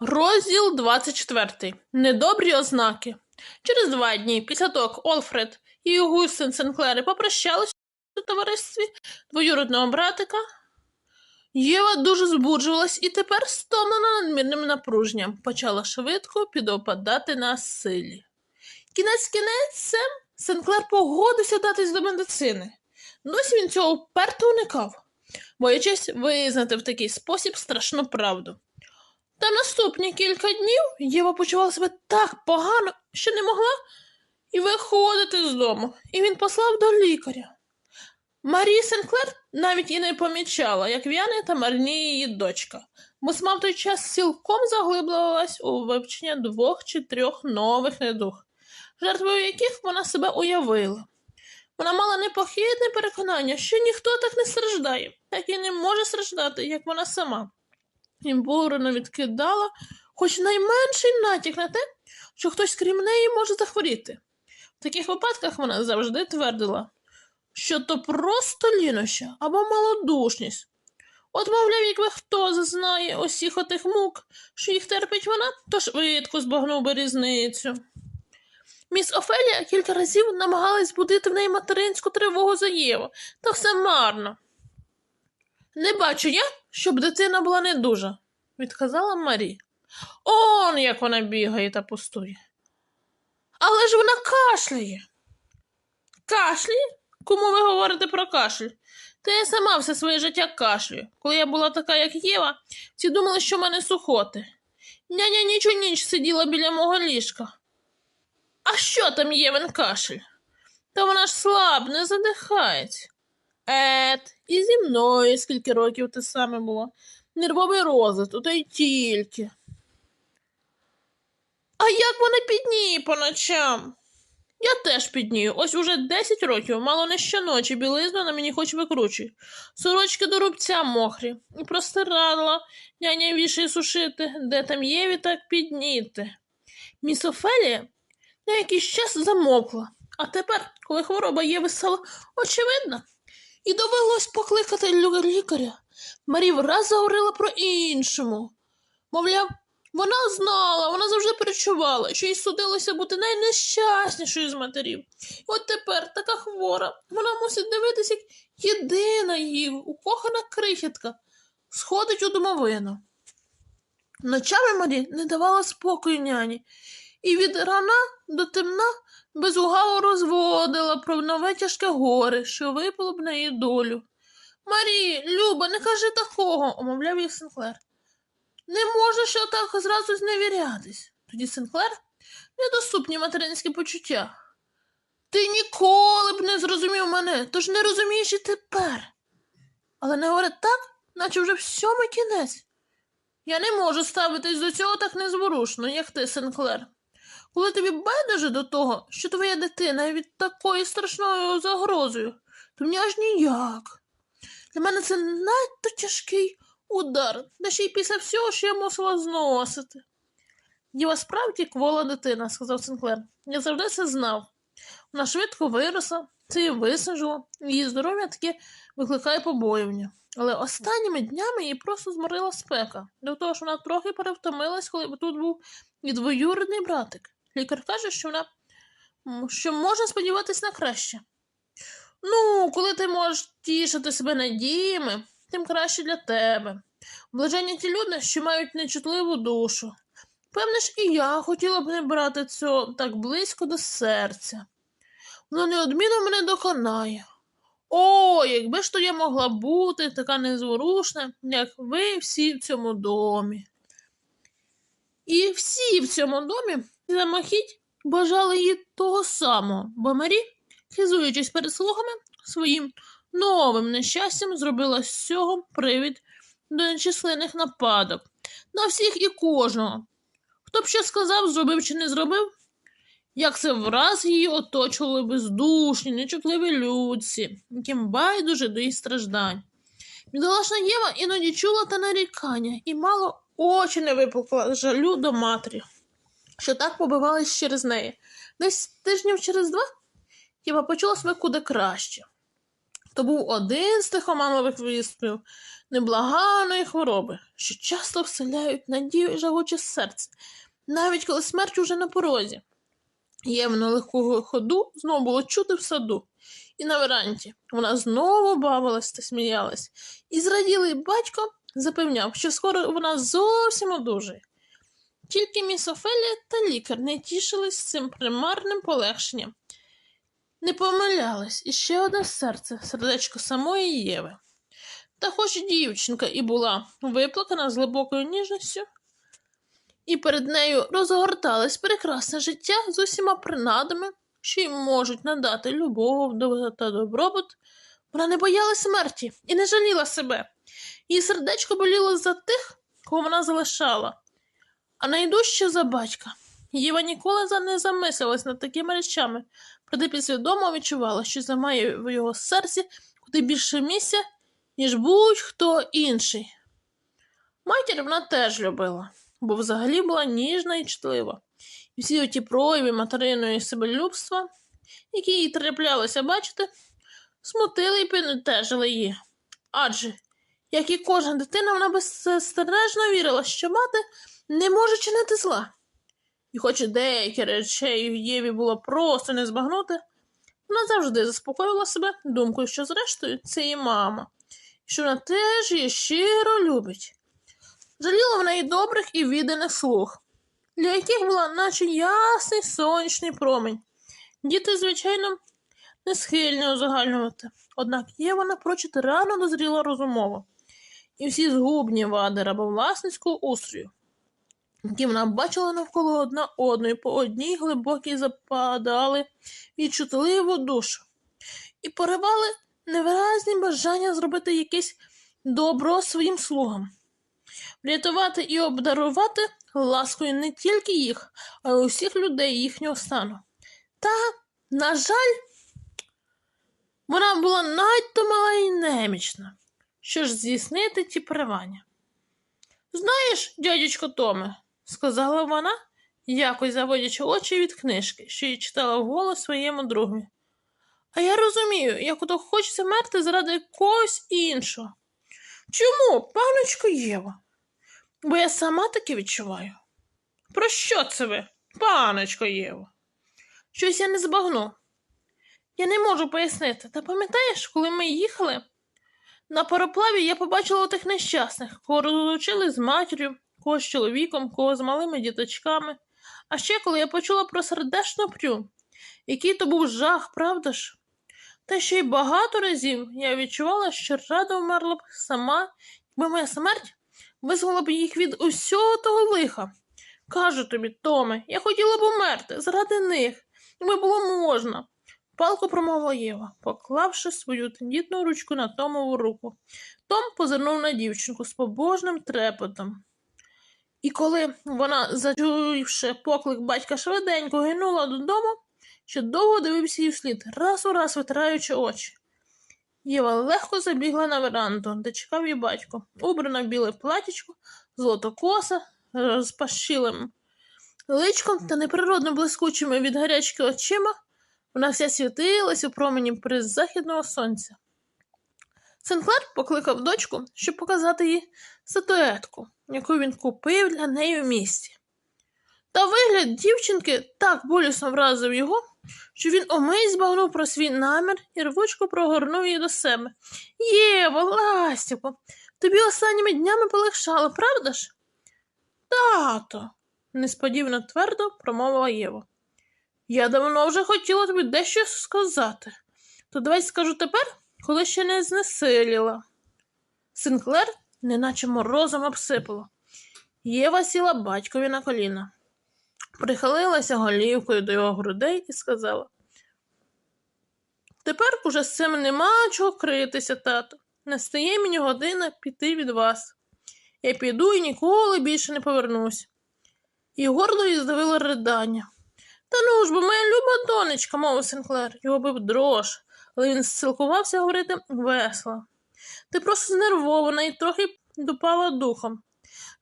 Розділ 24. Недобрі ознаки. Через два дні після того, як Олфред і Густин Сенклери попрощалися у товаристві двоюродного братика, Єва дуже збуджувалась і тепер, стомлена надмірним напруженням, почала швидко підопадати на силі. Кінець кінцем Сенклер погодився датись до медицини. Досі він цього вперто уникав, боячись визнати в такий спосіб страшну правду. Та наступні кілька днів Єва почувала себе так погано, що не могла і виходити з дому, і він послав до лікаря. Марія Сенклер навіть і не помічала, як в'яне та марніє її дочка, бо сама в той час цілком заглиблювалась у вивчення двох чи трьох нових недуг, жертвою яких вона себе уявила. Вона мала непохитне переконання, що ніхто так не страждає, так і не може страждати, як вона сама і бурно відкидала хоч найменший натяк на те, що хтось крім неї може захворіти. В таких випадках вона завжди твердила, що то просто ліноща або малодушність. От, мовляв, якби хто зазнає усіх отих мук, що їх терпить вона, то швидко збагнув би різницю. Міс Офелія кілька разів намагалась будити в неї материнську тривогу за Єву, та все марно. Не бачу я, щоб дитина була недужа, відказала Марі. Он як вона бігає та пустує. Але ж вона кашляє. Кашляє? Кому ви говорите про кашель? Та я сама все своє життя кашлюю. Коли я була така, як Єва, всі думали, що в мене сухоти. Няня ніч у ніч сиділа біля мого ліжка. А що там Євен кашель? Та вона ж слаб, не задихається. Ет, і зі мною скільки років те саме було. Нервовий розлад, то й тільки. А як вони підніє по ночам? Я теж піднію. Ось уже 10 років, мало не щоночі, білизну на мені хоч викручуй. Сорочки до рубця мокрі. І простирадла, няня вішає сушити, де там Єві, так підніти. Міс Офелія на якийсь час замовкла, а тепер, коли хвороба Єви стала очевидна, і довелось покликати лікаря. Марі враз заговорила про іншому. Мовляв, вона знала, вона завжди перечувала, що їй судилося бути найнещаснішою з матерів. І от тепер така хвора, вона мусить дивитися, як єдина її укохана крихітка сходить у домовину. Ночами Марі не давала спокою няні, і від рана до темна безугаву розводила про нове тяжке горе, що випало б на її долю. Марі, Люба, не кажи такого, умовляв їх Сенклер. Не можеш отак зразу зневірятись. Тоді Сенклер недоступні материнські почуття. Ти ніколи б не зрозумів мене, тож не розумієш і тепер. Але не говорить так, наче вже всьому кінець. Я не можу ставитись до цього так незворушно, як ти, Сенклер. Коли тобі байдуже до того, що твоя дитина від такої страшною загрозою, то мені аж ніяк. Для мене це надто тяжкий удар, та ще й після всього, що я мусила зносити. Діва справді квола дитина, сказав Сенклер. Я завжди це знав. Вона швидко виросла, це її висажило, її здоров'я таке викликає побоювання. Але останніми днями її просто зморила спека, до того ж вона трохи перевтомилась, коли тут був і двоюрідний братик. Лікар каже, що вона що можна сподіватися на краще. Ну, коли ти можеш тішити себе надіями, тим краще для тебе. Блаженні ті люди, що мають нечутливу душу. Певне ж, і я хотіла б не брати цього так близько до серця. Воно неодмінно мене доконає. О, якби ж то я могла бути така незворушна, як ви всі в цьому домі. І всі в цьому домі замахіть бажали їй того самого, бо Марі, хизуючись перед слугами, своїм новим нещастям зробила з цього привід до нечисленних нападок на всіх і кожного. Хто б що сказав, зробив чи не зробив, як це враз її оточували бездушні, нечутливі людці, яким байдуже до її страждань. Бідолашна Єва іноді чула та нарікання і мало очі не випукла жалю до матері, що так побивались через неї. Десь тижнів через два Єва почула себе куди краще. То був один з тих оманливих виступів неблаганої хвороби, що часто вселяють надію і жагуче серце, навіть коли смерть уже на порозі. Євну легкого ходу знову було чути в саду, і на веранді вона знову бавилась та сміялась, і зраділий батько запевняв, що скоро вона зовсім одужає. Тільки міс Офелія та лікар не тішились цим примарним полегшенням. Не помилялись і ще одне серце, сердечко самої Єви. Та хоч дівчинка і була виплакана з глибокою ніжністю, і перед нею розгорталось прекрасне життя з усіма принадами, що їм можуть надати любов та добробут, вона не боялась смерті і не жаліла себе. Її сердечко боліло за тих, кого вона залишала, а найдужче за батька. Єва ніколи не замислилась над такими речами, проте підсвідомо відчувала, що замає в його серці куди більше місця, ніж будь-хто інший. Матір вона теж любила, бо взагалі була ніжна і чутлива. І всі оті прояви материної себелюбства, які їй траплялося бачити, смутили і підтежили її. Адже, як і кожна дитина, вона безстережно вірила, що мати не може чинити зла. І хоч деякі речей в Єві було просто не збагнути, вона завжди заспокоювала себе думкою, що зрештою це її мама, і що вона теж її щиро любить. Жаліла вона і добрих і відданих слуг, для яких була наче ясний сонячний промінь. Діти, звичайно, не схильні узагальнювати, однак Єва напрочуд рано дозріла розумово, і всі згубні вади рабовласницького устрою, вона бачила навколо одна одної, по одній глибокій западали і чутливу душу, і поривали невиразні бажання зробити якесь добро своїм слугам, врятувати і обдарувати ласкою не тільки їх, а й усіх людей їхнього стану. Та, на жаль, вона була надто мала і немічна, що ж здійснити ті привання. Знаєш, дядечко Томе, сказала вона, якось заводячи очі від книжки, що її читала вголос своєму другові. А я розумію, як ото хочеться мерти заради когось іншого. Чому, паночко Єва? Бо я сама таки відчуваю. Про що це ви, паночко Єва? Щось я не збагну. Я не можу пояснити. Та пам'ятаєш, коли ми їхали? На пароплаві я побачила тих нещасних, кого розлучили з матір'ю, кого з чоловіком, кого з малими діточками. А ще коли я почула про сердечну прю, який то був жах, правда ж? Та ще й багато разів я відчувала, що рада вмерла б сама, якби моя смерть визвала б їх від усього того лиха. Кажу тобі, Томе, я хотіла б умерти заради них, якби було можна. Палко промовила Єва, поклавши свою тендітну ручку на Томову руку. Том позирнув на дівчинку з побожним трепетом. І коли вона, зачуявши поклик батька швиденько гинула додому, ще довго дивився їй вслід, раз у раз витираючи очі. Єва легко забігла на веранду, де чекав її батько, убрана в біле платічко, золотокоса, розпашилим личком та неприродно блискучими від гарячки очима. Вона вся світилась у промені призахідного сонця. Сенклер покликав дочку, щоб показати їй статуетку, яку він купив для неї в місті. Та вигляд дівчинки так болісно вразив його, що він омить збагнув про свій намір і рвучко прогорнув її до себе. Єво, ластівко, тобі останніми днями полегшало, правда ж? Тато, несподівано твердо промовила Єва. Я давно вже хотіла тобі дещо сказати. То давай скажу тепер, коли ще не знесиліла. Синклер неначе морозом обсипало. Єва сіла батькові на коліна, прихилилася голівкою до його грудей і сказала: Тепер уже з цим нема чого критися, тато. Настає мені година піти від вас. Я піду і ніколи більше не повернусь. І горло їй здавило ридання. Та ну ж бо моя люба донечка, мовив Сенклер, його бив дрож, але він силкувався говорити весело. Ти просто знервована і трохи допала духом.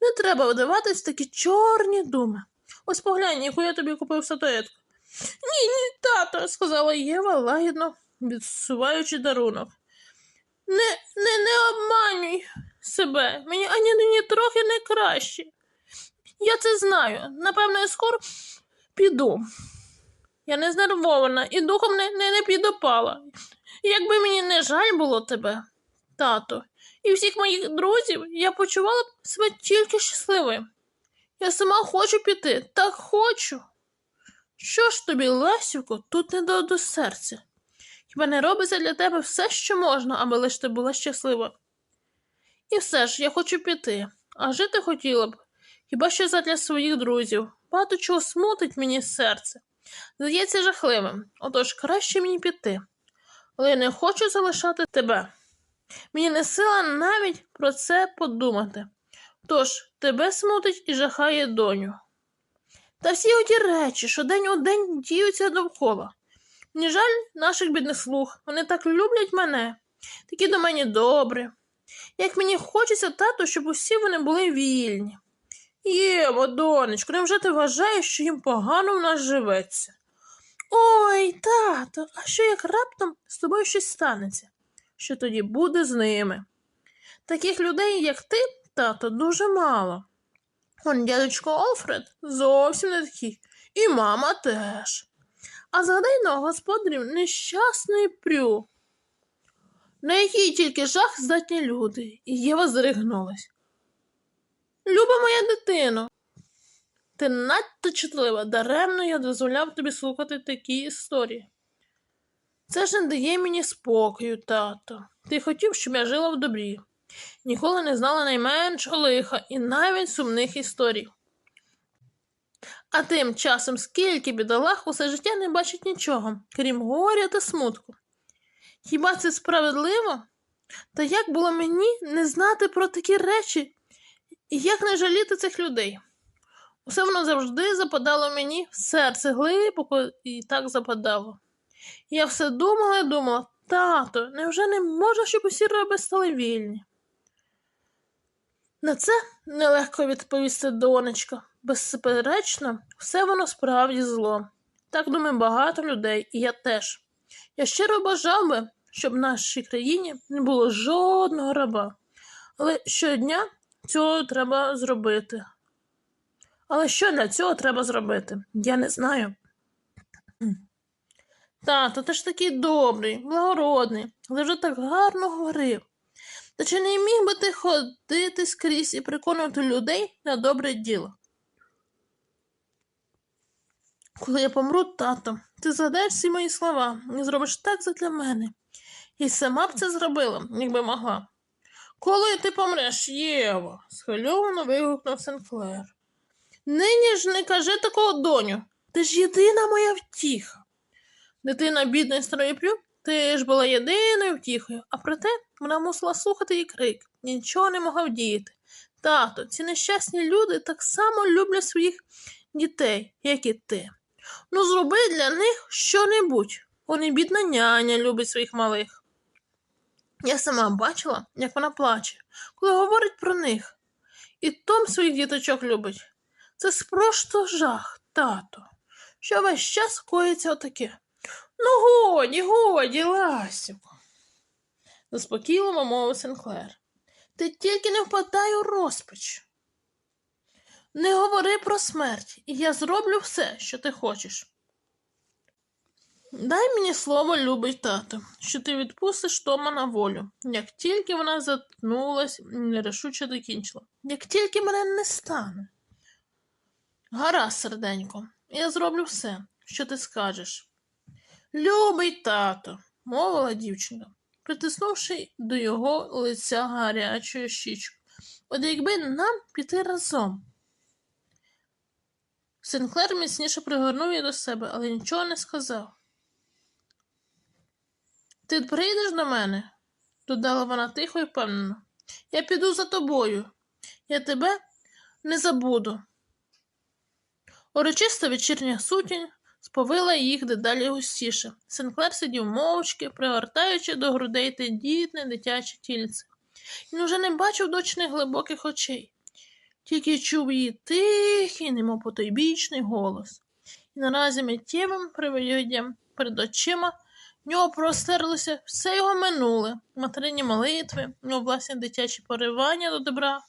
Не треба вдаватись такі чорні думи. Ось поглянь, яку я тобі купив статуетку. Ні, ні, тато, сказала Єва, лагідно відсуваючи дарунок. Не, не, не обманюй себе. Мені ані ні трохи не краще. Я це знаю. Напевно, я скоро піду. Я не знервована і духом не, не, не підопала. Якби мені не жаль було тебе, тато, і всіх моїх друзів, я почувала б себе тільки щасливою. Я сама хочу піти, так хочу. Що ж тобі, Лесівко, тут не до, до серця? Хіба не робиться для тебе все, що можна, аби лиш ти була щаслива? І все ж я хочу піти, а жити хотіла б, хіба що задля своїх друзів. Багато чого смутить мені серце. Здається жахливим, отож краще мені піти. Але я не хочу залишати тебе. Мені не сила навіть про це подумати. Тож тебе смутить і жахає доню. Та всі оті речі, що день у день діються довкола. Мені жаль наших бідних слуг, вони так люблять мене, такі до мене добрі. Як мені хочеться, тато, щоб усі вони були вільні. Єво, донечко, невже ти вважаєш, що їм погано в нас живеться? Ой, тато, а що як раптом з тобою щось станеться? Що тоді буде з ними? Таких людей, як ти, тато, дуже мало. Он дядечко Олфред зовсім не такий, і мама теж. А згадай на господарів нещасної прю. На який тільки жах здатні люди, і Єва зригнулась. Люба моя дитино, ти надто чутлива, даремно я дозволяв тобі слухати такі історії. Це ж не дає мені спокою, тато. Ти хотів, щоб я жила в добрі. Ніколи не знала найменшого лиха і навіть сумних історій. А тим часом скільки бідолах усе життя не бачить нічого, крім горя та смутку. Хіба це справедливо? Та як було мені не знати про такі речі і як не жаліти цих людей? Усе воно завжди западало мені в серце глибоко і так западало. Я все думала і думала, тато, невже не можна, щоб усі раби стали вільні? На це нелегко відповісти донечка. Безсеперечно, все воно справді зло. Так думає багато людей, і я теж. Я щиро бажав би, щоб в нашій країні не було жодного раба. Але щодня цього треба зробити. Але що для цього треба зробити? Я не знаю. Тато, ти ж такий добрий, благородний, вже так гарно говорив. Та чи не міг би ти ходити скрізь і переконувати людей на добре діло? Коли я помру, тато, ти згадаєш всі мої слова і зробиш так задля мене. І сама б це зробила, якби могла. Коли ти помреш, Єво, схвильовано вигукнув Сенклер. Нині ж не кажи такого доню. Ти ж єдина моя втіха. Дитина бідної старої плю теж була єдиною втіхою, а проте вона мусила слухати її крик, нічого не могла вдіяти. Тато, ці нещасні люди так само люблять своїх дітей, як і ти. Ну, зроби для них що-небудь. Вони бідна няня любить своїх малих. Я сама бачила, як вона плаче, коли говорить про них. І Том своїх діточок любить. Це спросто жах, тато, що весь час коїться отаке. Ну, годі, годі, Ласівко, заспокійливо мовив Сенклер. Ти тільки не впадай у розпач. Не говори про смерть, і я зроблю все, що ти хочеш. Дай мені слово, любий тато, що ти відпустиш Тома на волю, як тільки вона затнулась і нерішуче докінчила, як тільки мене не стане. Гаразд, серденько, я зроблю все, що ти скажеш. Любий тато, мовила дівчинка, притиснувши до його лиця гарячою щічку. От якби нам піти разом. Сенклер міцніше пригорнув її до себе, але нічого не сказав. Ти прийдеш до мене? додала вона тихо і впевнено. Я піду за тобою. Я тебе не забуду. Урочиста вечірня сутінь сповила їх дедалі густіше. Сенклер сидів мовчки, пригортаючи до грудей тендітне дитяче тільце. Він уже не бачив дочних глибоких очей, тільки чув її тихий, немов потойбічний голос. І наразі миттєвим привиддям перед очима В нього простерлося все його минуле, материні молитви, в нього власні дитячі поривання до добра.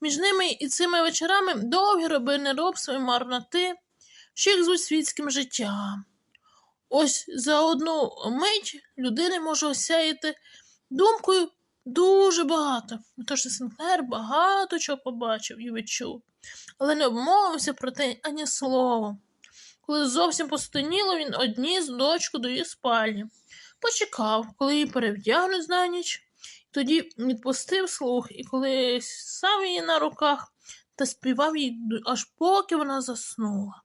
Між ними і цими вечорами довгі роби неробства і марноти, що їх звуть світським життям. Ось за одну мить людини може осяяти думкою дуже багато. Тож Сенклер багато чого побачив і відчув, але не обмовився про те ані словом. Коли зовсім постоніло, він одніс дочку до її спальні. Почекав, коли її перевдягнуть на ніч, тоді відпустив слух, і коли сам її на руках та співав їй аж поки вона заснула.